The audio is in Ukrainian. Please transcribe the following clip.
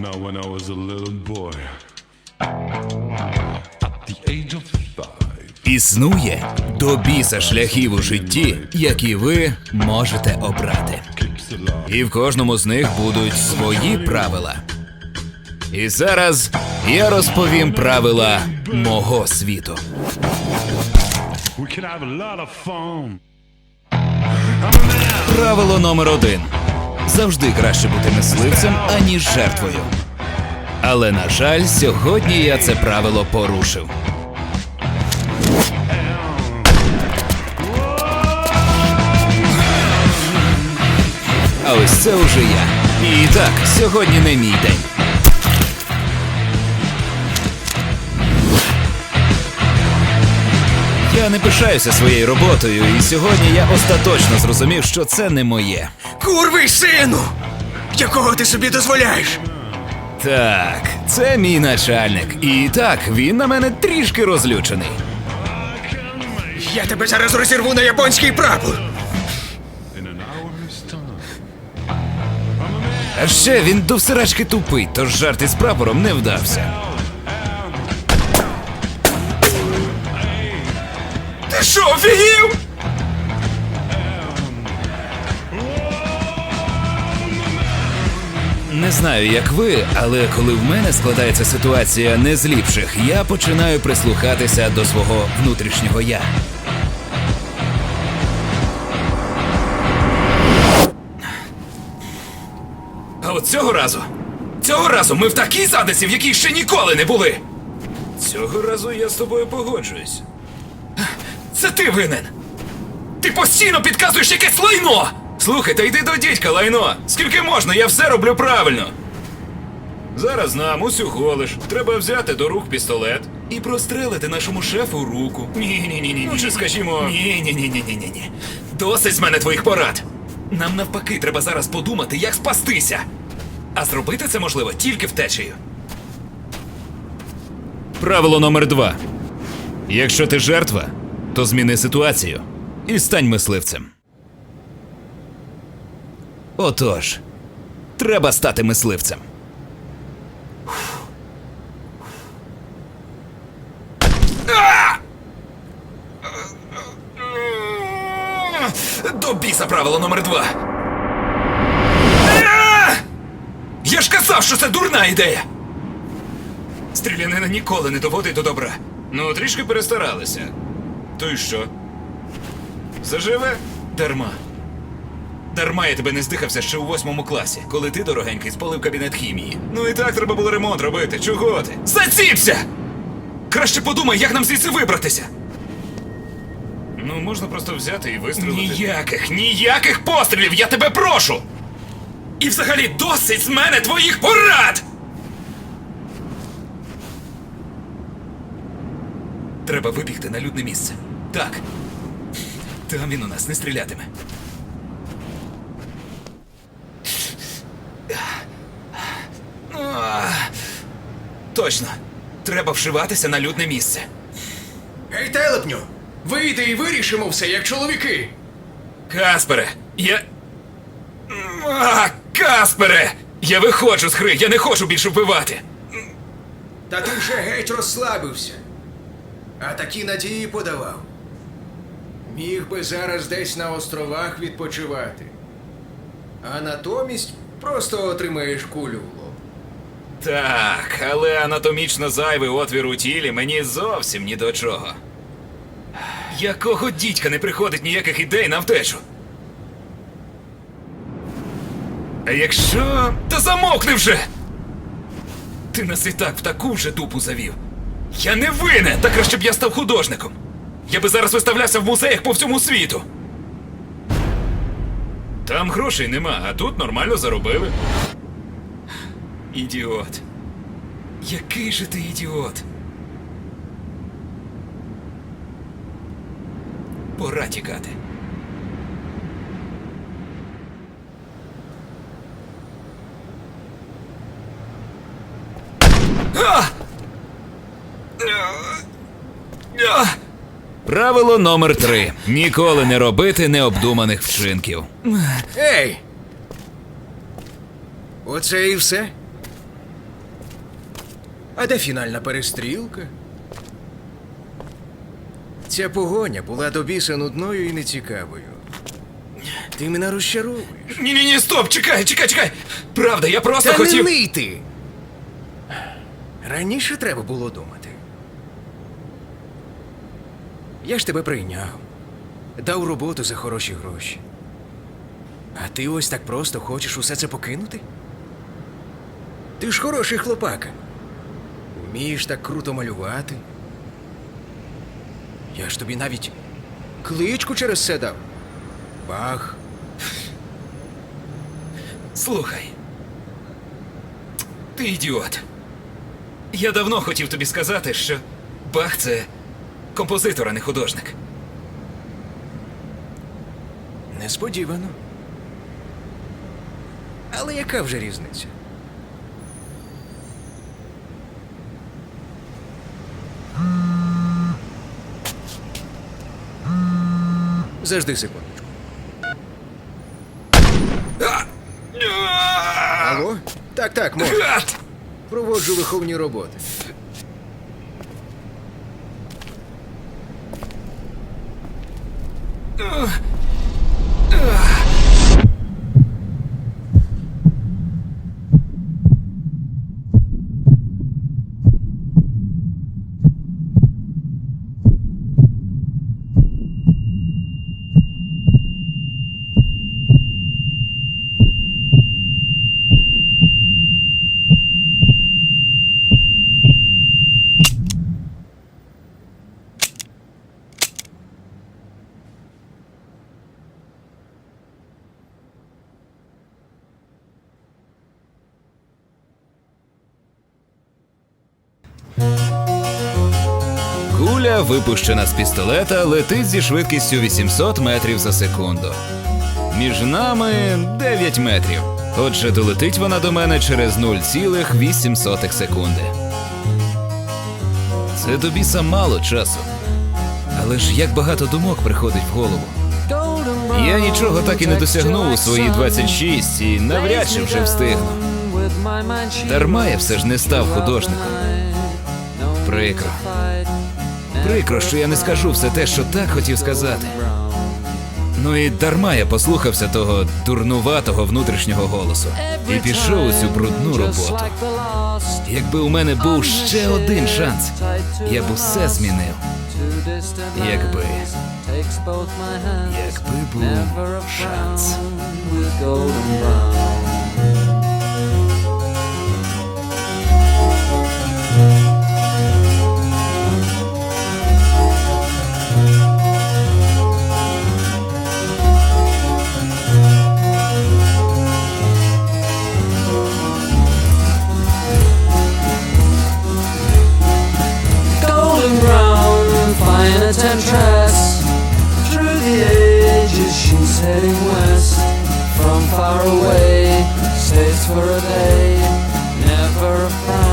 Now, when I was a little boy, at the age of five, Існує до біса шляхів у житті, які ви можете обрати. І в кожному з них будуть свої правила. І зараз я розповім правила мого світу. Правило номер один: завжди краще бути мисливцем, аніж жертвою. Але, на жаль, сьогодні я це правило порушив. А ось це уже я. І так, сьогодні не мій день. Я не пишаюся своєю роботою, і сьогодні я остаточно зрозумів, що це не моє. Курвий сину! Якого ти собі дозволяєш? Так, це мій начальник. І так, він на мене трішки розлючений. Я тебе зараз розірву на японський прапор! А ще він до всерачки тупий, тож жарт із прапором не вдався. Що, офігів? Не знаю, як ви, але коли в мене складається ситуація не з ліпших, я починаю прислухатися до свого внутрішнього я. А от цього разу. Цього разу ми в такій задниці, в якій ще ніколи не були. Цього разу я з тобою погоджуюсь. Це ти винен. Ти постійно підказуєш якесь лайно! Слухай, та йди до дідька, лайно! Скільки можна, я все роблю правильно. Зараз нам усю голиш. Треба взяти до рук пістолет і прострелити нашому шефу руку. Ні, ні, ні, ні. Ну, чи скажімо. Ні, ні, ні, ні, ні, ні, ні. Досить з мене твоїх порад. Нам навпаки треба зараз подумати, як спастися. А зробити це можливо тільки втечею. Правило номер два. Якщо ти жертва, то зміни ситуацію і стань мисливцем. Отож, треба стати мисливцем. До біса правило номер два. Я ж казав, що це дурна ідея. Стрілянина ніколи не доводить до добра. Ну, трішки перестаралися. То й що? Заживе? Дарма. Дарма я тебе не здихався ще у восьмому класі, коли ти, дорогенький, спалив кабінет хімії. Ну і так треба було ремонт робити. Чого ти? Заціпся! Краще подумай, як нам звідси вибратися. Ну, можна просто взяти і вистрілити. Ніяких, ніяких пострілів, я тебе прошу! І взагалі досить з мене твоїх порад! Треба вибігти на людне місце. Так. Там він у нас не стрілятиме. Точно. Треба вшиватися на людне місце. Гей, телепню! Вийди і вирішимо все, як чоловіки! Каспере, я. А, Каспере! Я виходжу з гри, я не хочу більше вбивати. Та ти вже геть розслабився. А такі надії подавав. Міг би зараз десь на островах відпочивати. А натомість просто отримаєш кулю в лоб. Так, але анатомічно зайвий отвір у тілі мені зовсім ні до чого. Якого дідька не приходить ніяких ідей на втечу? А якщо. Та замовкни вже! Ти нас і так в таку вже дупу завів. Я не винен, та краще б я став художником. Я би зараз виставлявся в музеях по всьому світу. Там грошей нема, а тут нормально заробили. Ідіот. Який же ти ідіот? Пора тікати. А! Правило номер три: ніколи не робити необдуманих вчинків. Ей! Оце і все? А де фінальна перестрілка? Ця погоня була до біса нудною і нецікавою. Ти мене розчаровуєш. Ні, ні, ні, стоп, чекай, чекай, чекай. Правда, я просто Та хотів. не ний ти! Раніше треба було думати. Я ж тебе прийняв, дав роботу за хороші гроші. А ти ось так просто хочеш усе це покинути? Ти ж хороший хлопака. Вмієш так круто малювати. Я ж тобі навіть кличку через це дав. Бах. Слухай. Ти ідіот. Я давно хотів тобі сказати, що Бах це композитор, а не художник. Несподівано. Але яка вже різниця? Зажди секундочку. Алло? Так, так, можу. Гад! Проводжу виховні роботи. Ugh. Куля, випущена з пістолета, летить зі швидкістю 800 метрів за секунду. Між нами 9 метрів. Отже, долетить вона до мене через 0,8 секунди. Це до біса мало часу. Але ж як багато думок приходить в голову. Я нічого так і не досягнув у свої 26 і навряд чи вже встигну. Дарма я все ж не став художником. Прикро. Прикро, що я не скажу все те, що так хотів сказати. Ну і дарма я послухався того дурнуватого внутрішнього голосу і пішов у цю брудну роботу. Якби у мене був ще один шанс, я б усе змінив. Якби. Якби був шанс. temptress Through the ages she's heading west From far away, stays for a day Never a friend.